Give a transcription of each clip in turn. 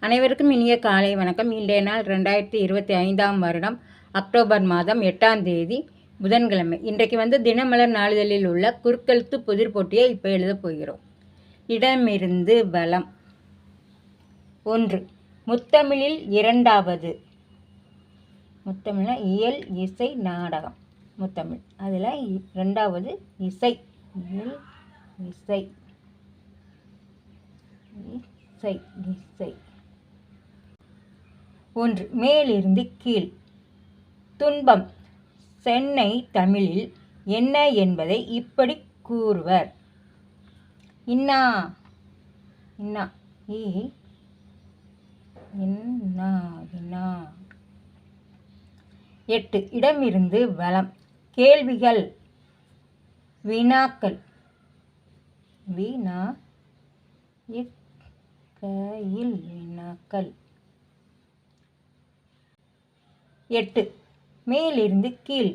அனைவருக்கும் இனிய காலை வணக்கம். இன்றைய நாள் ரெண்டாயிரத்தி இருபத்தி ஐந்தாம் வருடம் அக்டோபர் மாதம் எட்டாம் தேதி புதன்கிழமை. இன்றைக்கு வந்து தினமலர் நாளிதழில் உள்ள குறுக்கெழுத்து புதிர் போட்டியை இப்போ எழுதப் போகிறோம். இடமிருந்து பலம் ஒன்று. முத்தமிழில் இரண்டாவது. முத்தமிழ்னா இயல் இசை நாடகம். முத்தமிழ். அதில் ரெண்டாவது இசை. இயல் இசை. இசை இசை. ஒன்று. மேலிருந்து கீழ். துன்பம். சென்னை தமிழில் என்ன என்பதை இப்படி கூறுவர். இன்னா. இன்னா. இ இன்னா. இன்னா. எட்டு. இடமிருந்து வளம் கேள்விகள். வினாக்கள். வினா. இக்கையில் வினாக்கள். எட்டு. மேலிருந்து கீழ்.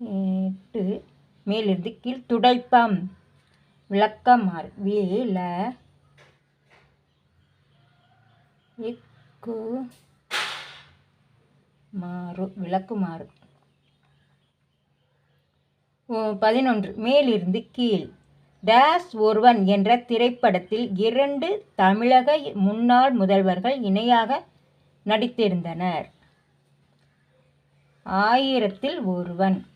எட்டு. மேலிருந்து கீழ். துடைப்பம். விளக்கமாறு வீல இக்கு மாறு. விளக்குமாறு பதினொன்று. மேலிருந்து கீழ். டேஸ் ஒருவன் என்ற திரைப்படத்தில் இரண்டு தமிழக முன்னாள் முதல்வர்கள் இணையாக நடித்திருந்தனர். ஆயிரத்தில் ஒருவன்.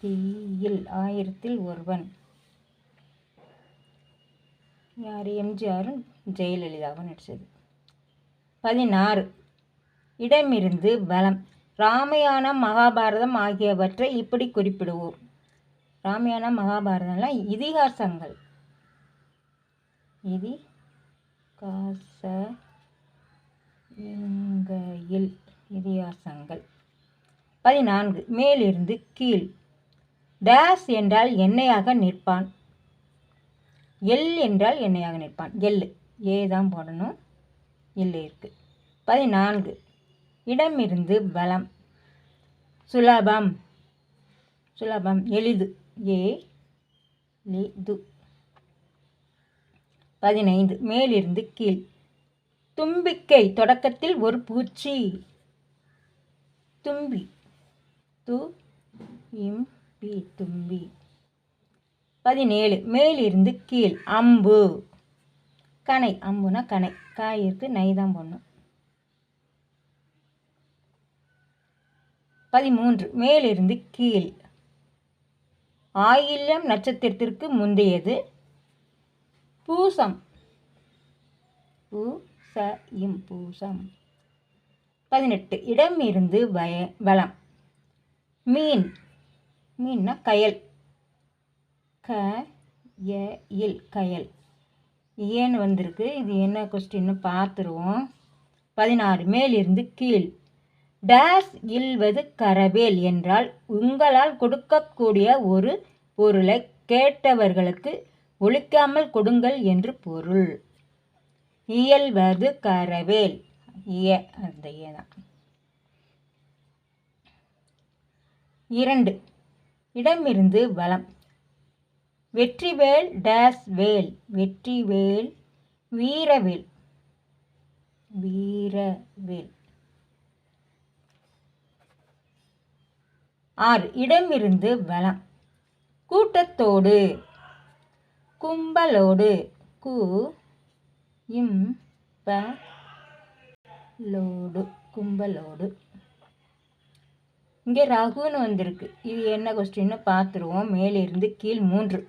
தீயில் ஆயிரத்தில் ஒருவன். யார்? எம்ஜிஆரும் ஜெயலலிதாவும் நடித்தது. பதினாறு. இடமிருந்து பலம். ராமாயணம் மகாபாரதம் ஆகியவற்றை இப்படி குறிப்பிடுவோம். ராமாயணம் மகாபாரதம்லாம் இதிகாசங்கள். இதி காச இங்கையில் இதிகாசங்கள். பதினான்கு மேலிருந்து கீழ். டேஸ் என்றால் எண்ணெயாக நிற்பான். எல் என்றால் எண்ணெயாக நிற்பான். எல். ஏ தான் போடணும். எல் இருக்குது பதினான்கு இடமிருந்து பலம் சுலபம். சுலபம். எளிது. ஏ லிது. பதினைந்து. மேலிருந்து கீழ். தும்பிக்கை. தொடக்கத்தில் ஒரு பூச்சி. தும்பி. து இம் பி தும்பி. பதினேழு. மேலிருந்து கீழ். அம்பு. கனை. அம்புனா கனை. காயிற்கு நை தான் போடணும். பதிமூன்று. மேலிருந்து கீழ். ஆயில்யம் நட்சத்திரத்திற்கு முந்தையது. பூசம். பூச இம் பூசம். பதினெட்டு. இடம் இருந்து வய வளம். மீன். மீன்னா கயல். க இல் கயல் ஏன்னு வந்திருக்கு? இது என்ன கொஸ்டின்னு பார்த்துருவோம். பதினாறு. மேலிருந்து கீழ். டேஸ் இல்வது கரவேல் என்றால் உங்களால் கொடுக்கக்கூடிய ஒரு பொருளை கேட்டவர்களுக்கு ஒழிக்காமல் கொடுங்கள் என்று பொருள். இயல்வது கரவேல். இய அந்த தான். இரண்டு இடமிருந்து வளம். வெற்றிவேல் டேஸ் வேல். வெற்றிவேல் வீரவேல். வீரவேல். ஆறு இடமிருந்து வளம் கூட்டத்தோடு. கும்பலோடு. கு. இம். ப. லோடு. கும்பலோடு. இங்கே ரகுன்னு வந்திருக்கு. இது என்ன கொஸ்டின்னு பார்த்துருவோம் மேலிருந்து கீழ் மூன்று.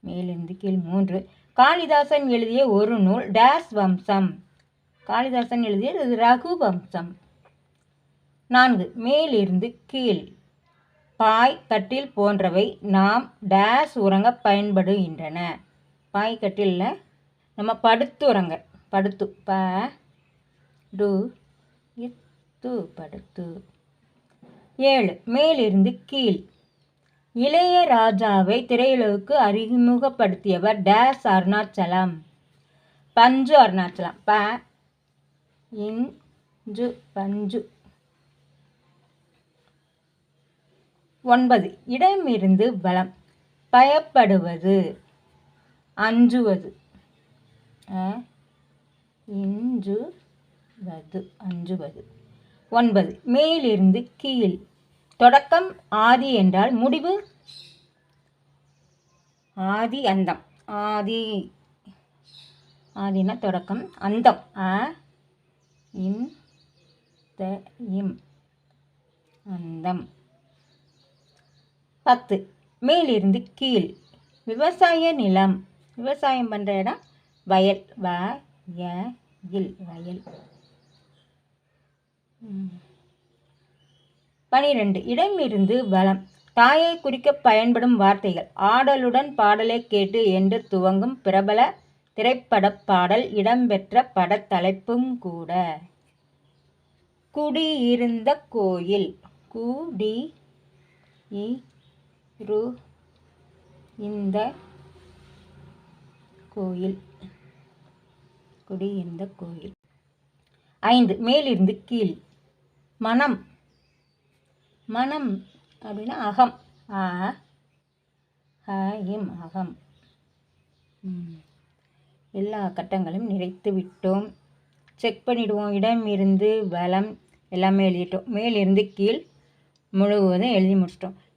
மேலிருந்து கீழ் மூன்று. காளிதாசன் எழுதிய ஒரு நூல். டேஸ் வம்சம். காளிதாசன் எழுதிய ரகு வம்சம். நான்கு. மேலிருந்து கீழ். பாய் கட்டில் போன்றவை நாம் டேஸ் உறங்க பயன்படுகின்றன. பாய் கட்டிலில் நம்ம படுத்து உறங்க. படுத்து. ப டு இத்து படுத்து. ஏழு. மேலிருந்து கீழ். இளையராஜாவை திரையுலகுக்கு அறிமுகப்படுத்தியவர் டேஸ் அருணாச்சலம். பஞ்சு அருணாச்சலம். ப இஞ்சு பஞ்சு. ஒன்பது. இடமிருந்து பலம் பயப்படுவது. அஞ்சுவது. இஞ்சுவது. அஞ்சுவது. ஒன்பது. மேலிருந்து கீழ். தொடக்கம் ஆதி என்றால் முடிவு? ஆதி அந்தம். ஆதி. ஆதினா தொடக்கம் அந்தம். அ இம் த இம் அந்தம் பத்து. மேலிருந்து கீழ். விவசாய நிலம். விவசாயம் பண்ணுற இடம் வயல். வ ய இல். வயல். பனிரெண்டு. இடமிருந்து வலம் தாயை குறிக்க பயன்படும் வார்த்தைகள். ஆடலுடன் பாடலை கேட்டு என்று துவங்கும் பிரபல திரைப்படப் பாடல் இடம்பெற்ற படத்தலைப்பும் கூட. குடியிருந்த கோயில். குடி இ ரு இந்த கோயில். குடியிருந்த கோயில். ஐந்து மேலிருந்து கீழ். மனம். மனம் அப்படின்னா அகம். ஆ ஹ இம் அகம். எல்லா கட்டங்களும் நிறைத்து விட்டோம். செக் பண்ணிடுவோம். இடம் இருந்து பலம் எல்லாமே எழுதிட்டோம். மேலிருந்து கீழ் முழுவதும் எழுதி முடிச்சிட்டோம்.